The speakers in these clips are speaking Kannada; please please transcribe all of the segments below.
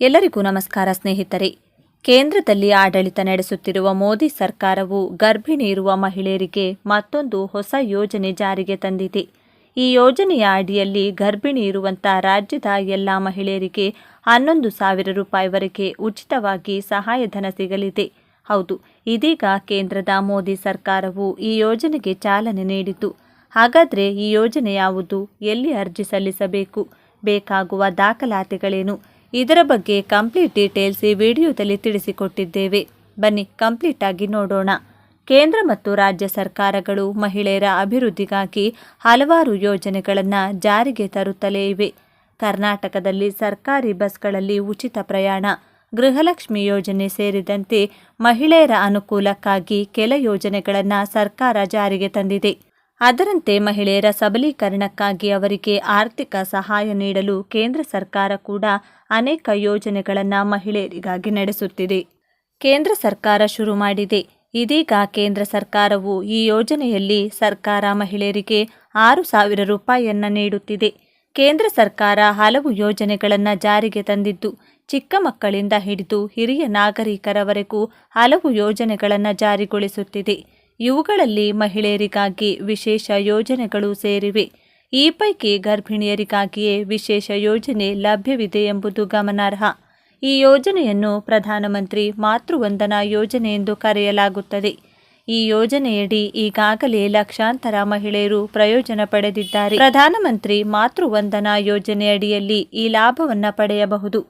ಎಲ್ಲರಿಗೂ ನಮಸ್ಕಾರ ಸ್ನೇಹಿತರೆ. ಕೇಂದ್ರದಲ್ಲಿ ಆಡಳಿತ ನಡೆಸುತ್ತಿರುವ ಮೋದಿ ಸರ್ಕಾರವು ಗರ್ಭಿಣಿ ಇರುವ ಮಹಿಳೆಯರಿಗೆ ಮತ್ತೊಂದು ಹೊಸ ಯೋಜನೆ ಜಾರಿಗೆ ತಂದಿದೆ. ಈ ಯೋಜನೆಯ ಅಡಿಯಲ್ಲಿ ಗರ್ಭಿಣಿ ಇರುವಂಥ ರಾಜ್ಯದ ಎಲ್ಲ ಮಹಿಳೆಯರಿಗೆ ಹನ್ನೊಂದು ಸಾವಿರ ರೂಪಾಯಿವರೆಗೆ ಉಚಿತವಾಗಿ ಸಹಾಯಧನ ಸಿಗಲಿದೆ. ಹೌದು, ಇದೀಗ ಕೇಂದ್ರದ ಮೋದಿ ಸರ್ಕಾರವು ಈ ಯೋಜನೆಗೆ ಚಾಲನೆ ನೀಡಿತು ಹಾಗಾದರೆ ಈ ಯೋಜನೆ ಯಾವುದು? ಎಲ್ಲಿ ಅರ್ಜಿ ಸಲ್ಲಿಸಬೇಕು? ಬೇಕಾಗುವ ದಾಖಲಾತಿಗಳೇನು? ಇದರ ಬಗ್ಗೆ ಕಂಪ್ಲೀಟ್ ಡೀಟೇಲ್ಸ್ ಈ ವಿಡಿಯೋದಲ್ಲಿ ತಿಳಿಸಿಕೊಟ್ಟಿದ್ದೇವೆ. ಬನ್ನಿ ಕಂಪ್ಲೀಟ್ ಆಗಿ ನೋಡೋಣ. ಕೇಂದ್ರ ಮತ್ತು ರಾಜ್ಯ ಸರ್ಕಾರಗಳು ಮಹಿಳೆಯರ ಅಭಿವೃದ್ಧಿಗಾಗಿ ಹಲವಾರು ಯೋಜನೆಗಳನ್ನು ಜಾರಿಗೆ ತರುತ್ತಲೇ ಇವೆ. ಕರ್ನಾಟಕದಲ್ಲಿ ಸರ್ಕಾರಿ ಬಸ್ಗಳಲ್ಲಿ ಉಚಿತ ಪ್ರಯಾಣ, ಗೃಹಲಕ್ಷ್ಮಿ ಯೋಜನೆ ಸೇರಿದಂತೆ ಮಹಿಳೆಯರ ಅನುಕೂಲಕ್ಕಾಗಿ ಕೆಲ ಯೋಜನೆಗಳನ್ನು ಸರ್ಕಾರ ಜಾರಿಗೆ ತಂದಿದೆ. ಅದರಂತೆ ಮಹಿಳೆಯರ ಸಬಲೀಕರಣಕ್ಕಾಗಿ ಅವರಿಗೆ ಆರ್ಥಿಕ ಸಹಾಯ ನೀಡಲು ಕೇಂದ್ರ ಸರ್ಕಾರ ಕೂಡ ಅನೇಕ ಯೋಜನೆಗಳನ್ನು ಮಹಿಳೆಯರಿಗಾಗಿ ನಡೆಸುತ್ತಿದೆ. ಕೇಂದ್ರ ಸರ್ಕಾರ ಶುರು ಮಾಡಿದೆ. ಇದೀಗ ಕೇಂದ್ರ ಸರ್ಕಾರವು ಈ ಯೋಜನೆಯಲ್ಲಿ ಸರ್ಕಾರ ಮಹಿಳೆಯರಿಗೆ ಆರು ಸಾವಿರ ರೂಪಾಯಿಯನ್ನು ನೀಡುತ್ತಿದೆ. ಕೇಂದ್ರ ಸರ್ಕಾರ ಹಲವು ಯೋಜನೆಗಳನ್ನು ಜಾರಿಗೆ ತಂದಿದ್ದು, ಚಿಕ್ಕ ಮಕ್ಕಳಿಂದ ಹಿಡಿದು ಹಿರಿಯ ನಾಗರಿಕರವರೆಗೂ ಹಲವು ಯೋಜನೆಗಳನ್ನು ಜಾರಿಗೊಳಿಸುತ್ತಿದೆ. ಇವುಗಳಲ್ಲಿ ಮಹಿಳೆಯರಿಗಾಗಿ ವಿಶೇಷ ಯೋಜನೆಗಳು ಸೇರಿವೆ. ಈ ಪೈಕಿ ಗರ್ಭಿಣಿಯರಿಗಾಗಿಯೇ ವಿಶೇಷ ಯೋಜನೆ ಲಭ್ಯವಿದೆ ಎಂಬುದು ಗಮನಾರ್ಹ. ಈ ಯೋಜನೆಯನ್ನು ಪ್ರಧಾನಮಂತ್ರಿ ಮಾತೃವಂದನಾ ಯೋಜನೆ ಎಂದು ಕರೆಯಲಾಗುತ್ತದೆ. ಈ ಯೋಜನೆಯಡಿ ಈಗಾಗಲೇ ಲಕ್ಷಾಂತರ ಮಹಿಳೆಯರು ಪ್ರಯೋಜನ ಪಡೆದಿದ್ದಾರೆ. ಪ್ರಧಾನಮಂತ್ರಿ ಮಾತೃವಂದನಾ ಯೋಜನೆಯಡಿಯಲ್ಲಿ ಈ ಲಾಭವನ್ನು ಪಡೆಯಬಹುದು.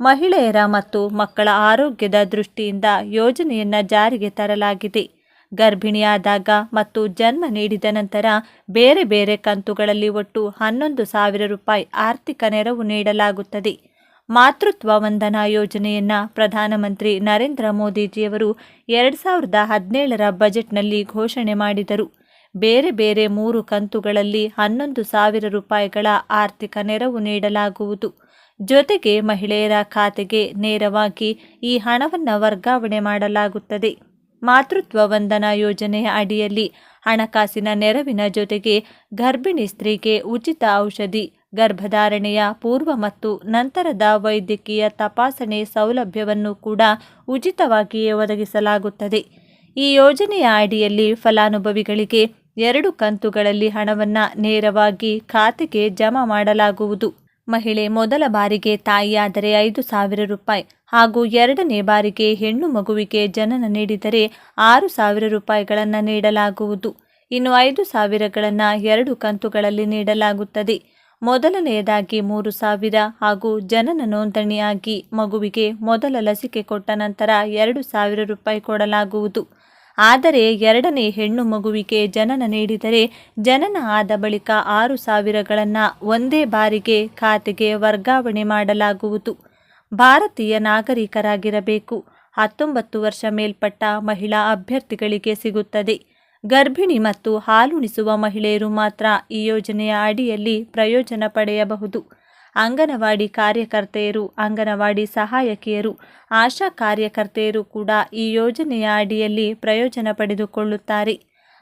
ಮಹಿಳೆಯರ ಮತ್ತು ಮಕ್ಕಳ ಆರೋಗ್ಯದ ದೃಷ್ಟಿಯಿಂದ ಯೋಜನೆಯನ್ನು ಜಾರಿಗೆ ತರಲಾಗಿದೆ. ಗರ್ಭಿಣಿಯಾದಾಗ ಮತ್ತು ಜನ್ಮ ನೀಡಿದ ನಂತರ ಬೇರೆ ಬೇರೆ ಕಂತುಗಳಲ್ಲಿ ಒಟ್ಟು ಹನ್ನೊಂದು ಸಾವಿರ ರೂಪಾಯಿ ಆರ್ಥಿಕ ನೆರವು ನೀಡಲಾಗುತ್ತದೆ. ಮಾತೃತ್ವ ವಂದನಾ ಯೋಜನೆಯನ್ನು ಪ್ರಧಾನಮಂತ್ರಿ ನರೇಂದ್ರ ಮೋದಿಜಿಯವರು ಎರಡು ಸಾವಿರದ ಹದಿನೇಳರ ಬಜೆಟ್ನಲ್ಲಿ ಘೋಷಣೆ ಮಾಡಿದರು. ಬೇರೆ ಬೇರೆ ಮೂರು ಕಂತುಗಳಲ್ಲಿ ಹನ್ನೊಂದು ಸಾವಿರ ರೂಪಾಯಿಗಳ ಆರ್ಥಿಕ ನೆರವು ನೀಡಲಾಗುವುದು. ಜೊತೆಗೆ ಮಹಿಳೆಯರ ಖಾತೆಗೆ ನೇರವಾಗಿ ಈ ಹಣವನ್ನು ವರ್ಗಾವಣೆ ಮಾಡಲಾಗುತ್ತದೆ. ಮಾತೃತ್ವ ವಂದನಾ ಯೋಜನೆಯ ಅಡಿಯಲ್ಲಿ ಹಣಕಾಸಿನ ನೆರವಿನ ಜೊತೆಗೆ ಗರ್ಭಿಣಿ ಸ್ತ್ರೀಗೆ ಉಚಿತ ಔಷಧಿ, ಗರ್ಭಧಾರಣೆಯ ಪೂರ್ವ ಮತ್ತು ನಂತರದ ವೈದ್ಯಕೀಯ ತಪಾಸಣೆ ಸೌಲಭ್ಯವನ್ನು ಕೂಡ ಉಚಿತವಾಗಿಯೇ ಒದಗಿಸಲಾಗುತ್ತದೆ. ಈ ಯೋಜನೆಯ ಅಡಿಯಲ್ಲಿ ಫಲಾನುಭವಿಗಳಿಗೆ ಎರಡು ಕಂತುಗಳಲ್ಲಿ ಹಣವನ್ನು ನೇರವಾಗಿ ಖಾತೆಗೆ ಜಮಾ ಮಾಡಲಾಗುವುದು. ಮಹಿಳೆ ಮೊದಲ ಬಾರಿಗೆ ತಾಯಿಯಾದರೆ ಐದು ಸಾವಿರ ರೂಪಾಯಿ ಹಾಗೂ ಎರಡನೇ ಬಾರಿಗೆ ಹೆಣ್ಣು ಮಗುವಿಗೆ ಜನನ ನೀಡಿದರೆ ಆರು ಸಾವಿರ ರೂಪಾಯಿಗಳನ್ನು ನೀಡಲಾಗುವುದು. ಇನ್ನು ಐದು ಸಾವಿರಗಳನ್ನು ಎರಡು ಕಂತುಗಳಲ್ಲಿ ನೀಡಲಾಗುತ್ತದೆ. ಮೊದಲನೆಯದಾಗಿ ಮೂರು ಸಾವಿರ ಹಾಗೂ ಜನನ ನೋಂದಣಿಯಾಗಿ ಮಗುವಿಗೆ ಮೊದಲ ಲಸಿಕೆ ಕೊಟ್ಟ ನಂತರ ಎರಡು ಸಾವಿರ ರೂಪಾಯಿ ಕೊಡಲಾಗುವುದು. ಆದರೆ ಎರಡನೇ ಹೆಣ್ಣು ಮಗುವಿಗೆ ಜನನ ನೀಡಿದರೆ ಜನನ ಆದ ಬಳಿಕ ಆರು ಸಾವಿರಗಳನ್ನು ಒಂದೇ ಬಾರಿಗೆ ಖಾತೆಗೆ ವರ್ಗಾವಣೆ ಮಾಡಲಾಗುವುದು. ಭಾರತೀಯ ನಾಗರಿಕರಾಗಿರಬೇಕು. ಹತ್ತೊಂಬತ್ತು ವರ್ಷ ಮೇಲ್ಪಟ್ಟ ಮಹಿಳಾ ಅಭ್ಯರ್ಥಿಗಳಿಗೆ ಸಿಗುತ್ತದೆ. ಗರ್ಭಿಣಿ ಮತ್ತು ಹಾಲುಣಿಸುವ ಮಹಿಳೆಯರು ಮಾತ್ರ ಈ ಯೋಜನೆಯ ಅಡಿಯಲ್ಲಿ ಪ್ರಯೋಜನ ಪಡೆಯಬಹುದು. ಅಂಗನವಾಡಿ ಕಾರ್ಯಕರ್ತೆಯರು, ಅಂಗನವಾಡಿ ಸಹಾಯಕಿಯರು, ಆಶಾ ಕಾರ್ಯಕರ್ತೆಯರು ಕೂಡ ಈ ಯೋಜನೆಯ ಅಡಿಯಲ್ಲಿ ಪ್ರಯೋಜನ ಪಡೆದುಕೊಳ್ಳುತ್ತಾರೆ.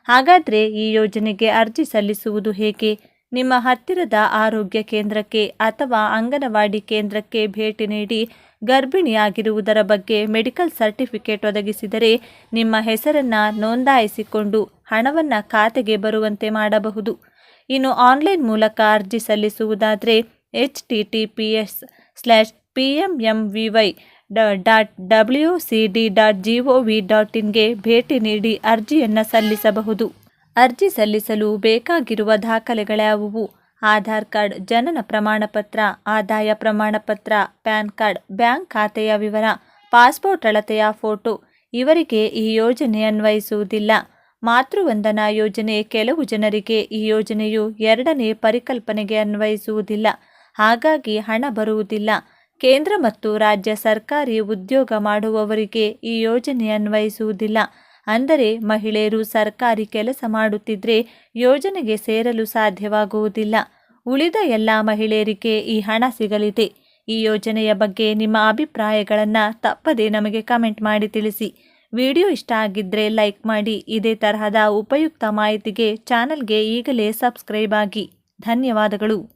ಹಾಗಾದರೆ ಈ ಯೋಜನೆಗೆ ಅರ್ಜಿ ಸಲ್ಲಿಸುವುದು ಹೇಗೆ? ನಿಮ್ಮ ಹತ್ತಿರದ ಆರೋಗ್ಯ ಕೇಂದ್ರಕ್ಕೆ ಅಥವಾ ಅಂಗನವಾಡಿ ಕೇಂದ್ರಕ್ಕೆ ಭೇಟಿ ನೀಡಿ ಗರ್ಭಿಣಿಯಾಗಿರುವುದರ ಬಗ್ಗೆ ಮೆಡಿಕಲ್ ಸರ್ಟಿಫಿಕೇಟ್ ಒದಗಿಸಿದರೆ ನಿಮ್ಮ ಹೆಸರನ್ನು ನೋಂದಾಯಿಸಿಕೊಂಡು ಹಣವನ್ನು ಖಾತೆಗೆ ಬರುವಂತೆ ಮಾಡಬಹುದು. ಇನ್ನು ಆನ್ಲೈನ್ ಮೂಲಕ ಅರ್ಜಿ ಸಲ್ಲಿಸುವುದಾದರೆ H T T P S slash P M M V Y dot W C D dot G O V dot ಇನ್ಗೆ ಭೇಟಿ ನೀಡಿ ಅರ್ಜಿಯನ್ನು ಸಲ್ಲಿಸಬಹುದು. ಅರ್ಜಿ ಸಲ್ಲಿಸಲು ಬೇಕಾಗಿರುವ ದಾಖಲೆಗಳ್ಯಾವುವು ಆಧಾರ್ ಕಾರ್ಡ್, ಜನನ ಪ್ರಮಾಣಪತ್ರ, ಆದಾಯ ಪ್ರಮಾಣಪತ್ರ, ಪ್ಯಾನ್ ಕಾರ್ಡ್, ಬ್ಯಾಂಕ್ ಖಾತೆಯ ವಿವರ, ಪಾಸ್ಪೋರ್ಟ್ ಅಳತೆಯ ಫೋಟೋ, ಇವರಿಗೆ ಈ ಯೋಜನೆ ಅನ್ವಯಿಸುವುದಿಲ್ಲ. ಮಾತೃವಂದನಾ ಯೋಜನೆ, ಕೆಲವು ಜನರಿಗೆ ಈ ಯೋಜನೆಯು ಎರಡನೇ ಪರಿಕಲ್ಪನೆಗೆ ಅನ್ವಯಿಸುವುದಿಲ್ಲ. ಹಾಗಾಗಿ ಹಣ ಬರುವುದಿಲ್ಲ. ಕೇಂದ್ರ ಮತ್ತು ರಾಜ್ಯ ಸರ್ಕಾರಿ ಉದ್ಯೋಗ ಮಾಡುವವರಿಗೆ ಈ ಯೋಜನೆ ಅನ್ವಯಿಸುವುದಿಲ್ಲ. ಅಂದರೆ ಮಹಿಳೆಯರು ಸರ್ಕಾರಿ ಕೆಲಸ ಮಾಡುತ್ತಿದ್ದರೆ ಯೋಜನೆಗೆ ಸೇರಲು ಸಾಧ್ಯವಾಗುವುದಿಲ್ಲ. ಉಳಿದ ಎಲ್ಲ ಮಹಿಳೆಯರಿಗೆ ಈ ಹಣ ಸಿಗಲಿದೆ. ಈ ಯೋಜನೆಯ ಬಗ್ಗೆ ನಿಮ್ಮ ಅಭಿಪ್ರಾಯಗಳನ್ನು ತಪ್ಪದೇ ನಮಗೆ ಕಮೆಂಟ್ ಮಾಡಿ ತಿಳಿಸಿ. ವಿಡಿಯೋ ಇಷ್ಟ ಆಗಿದ್ದರೆ ಲೈಕ್ ಮಾಡಿ. ಇದೇ ತರಹದ ಉಪಯುಕ್ತ ಮಾಹಿತಿಗೆ ಚಾನಲ್ಗೆ ಈಗಲೇ ಸಬ್ಸ್ಕ್ರೈಬ್ ಆಗಿ. ಧನ್ಯವಾದಗಳು.